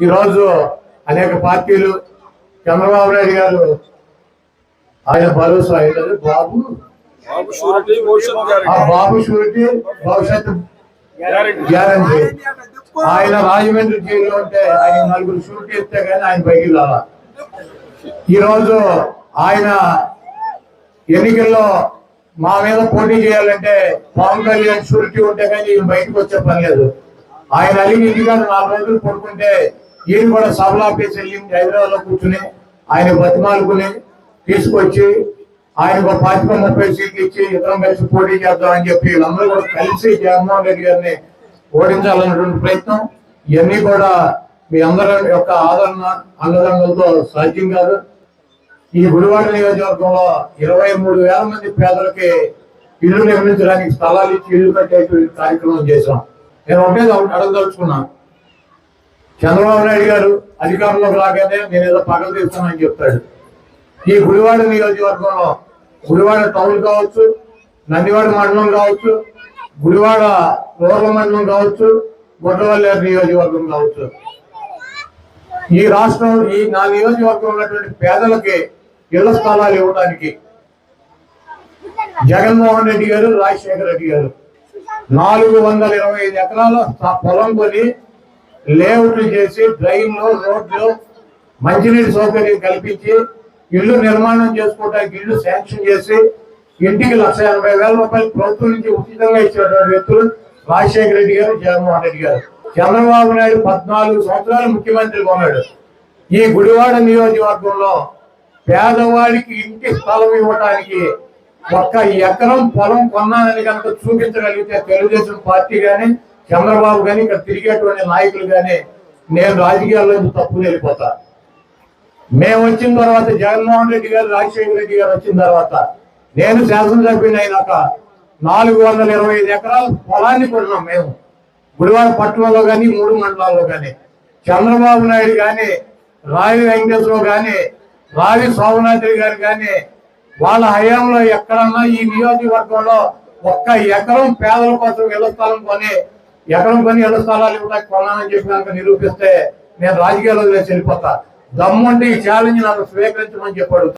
ఈరోజు అనేక పార్టీలు చంద్రబాబు నాయుడు గారు ఆయన భరోసా ఏంటంటే బాబు ఆ బాబు షూరిటీ భవిష్యత్తు గ్యారంటీ. ఆయన రాజమండ్రి జైల్లో ఉంటే ఆయన నలుగురు షూరిటీ ఇస్తే కానీ ఆయన పైకి రాల. ఈరోజు ఆయన ఎన్నికల్లో మా మీద పోటీ చేయాలంటే పవన్ కళ్యాణ్ షూరిటీ ఉంటే కానీ ఈయన బయటకు వచ్చే పని లేదు. ఆయన అలిగి ఇంటికాడ నాలుగు రోజులు పడుకుంటే ఈయన కూడా సభలు ఆఫీస్ వెళ్ళి హైదరాబాద్లో కూర్చుని ఆయన బతిమాలుకుని తీసుకొచ్చి ఆయన ఒక పాతిక ముప్పై సీట్లు ఇచ్చి ఇద్దరం కలిసి పోటీ చేద్దాం అని చెప్పి వీళ్ళందరూ కూడా కలిసి జగన్మోహన్ రెడ్డి గారిని ఓడించాలన్నటువంటి ప్రయత్నం. ఇవన్నీ కూడా మీ అందరి యొక్క ఆదరణ అన్నదండలతో సాధ్యం కాదు. ఈ గుడివాడ నియోజకవర్గంలో ఇరవై మూడు వేల మంది పేదలకి ఇల్లు నిర్మించడానికి స్థలాలు ఇచ్చి ఇల్లు కట్టేటువంటి కార్యక్రమం చేశాం. నేను ఒకటే అడగదలుచుకున్నాను. చంద్రబాబు నాయుడు గారు అధికారంలోకి రాగానే నేను ఏదో పగలు తీస్తానని చెప్తాడు. ఈ గుడివాడ నియోజకవర్గంలో గుడివాడ టౌన్ కావచ్చు నందివాడ మండలం కావచ్చు గుడివాడ రూరల్ మండలం కావచ్చు గుడ్డవల్లేరు నియోజకవర్గం కావచ్చు. ఈ రాష్ట్రం ఈ నా నియోజకవర్గం ఉన్నటువంటి పేదలకి ఇళ్ళ స్థలాలు ఇవ్వడానికి జగన్మోహన్ రెడ్డి గారు రాజశేఖర రెడ్డి గారు నాలుగు వందల ఇరవై ఐదు ఎకరాల పొలం కొని లేఅవుట్లు చేసి డ్రైన్లు రోడ్లు మంచినీటి సౌకర్యం కల్పించి ఇల్లు నిర్మాణం చేసుకోవడానికి ఇల్లు శాంక్షన్ చేసి ఇంటికి లక్ష ఎనభై వేల రూపాయలు ప్రభుత్వం నుంచి ఉచితంగా ఇచ్చినటువంటి వ్యక్తులు రాజశేఖర రెడ్డి గారు జగన్మోహన్ రెడ్డి గారు. చంద్రబాబు నాయుడు పద్నాలుగు సంవత్సరాలు ముఖ్యమంత్రిగా ఉన్నాడు. ఈ గుడివాడ నియోజకవర్గంలో పేదవాడికి ఇంటి స్థలం ఇవ్వడానికి ఒక్క ఎకరం పొలం కొన్నానని కనుక చూపించగలిగితే తెలుగుదేశం పార్టీ కానీ చంద్రబాబు గాని ఇక్కడ తిరిగేటువంటి నాయకులు గాని నేను రాజకీయాల్లో నుంచి తప్పు వెళ్ళిపోతా? మేము వచ్చిన తర్వాత జగన్మోహన్ రెడ్డి గారు రాజశేఖర రెడ్డి గారు వచ్చిన తర్వాత నేను శాసనసభ్యుని అయినాక నాలుగు వందల ఇరవై ఐదు ఎకరాల పొలాన్ని కొన్నాం మేము. గుడివాడ పట్టణంలో కానీ మూడు మండలాల్లో కానీ చంద్రబాబు నాయుడు కానీ రావి వెంకటేశ్వరరావు కానీ రావి సోమనాథుడి గారు కానీ వాళ్ళ హయాంలో ఎక్కడన్నా ఈ నియోజకవర్గంలో ఒక్క ఎకరం పేదల కోసం ఇళ్ళ స్థలం కొని ఎకరం కొని ఇళ్ళ స్థలాలు ఇవ్వడానికి కొన్నానని చెప్పి కనుక నిరూపిస్తే నేను రాజకీయాల్లో వదిలేసి వెళ్ళిపోతా దమ్ముంటే ఈ ఛాలెంజ్ నాకు స్వీకరించమని చెప్పాడు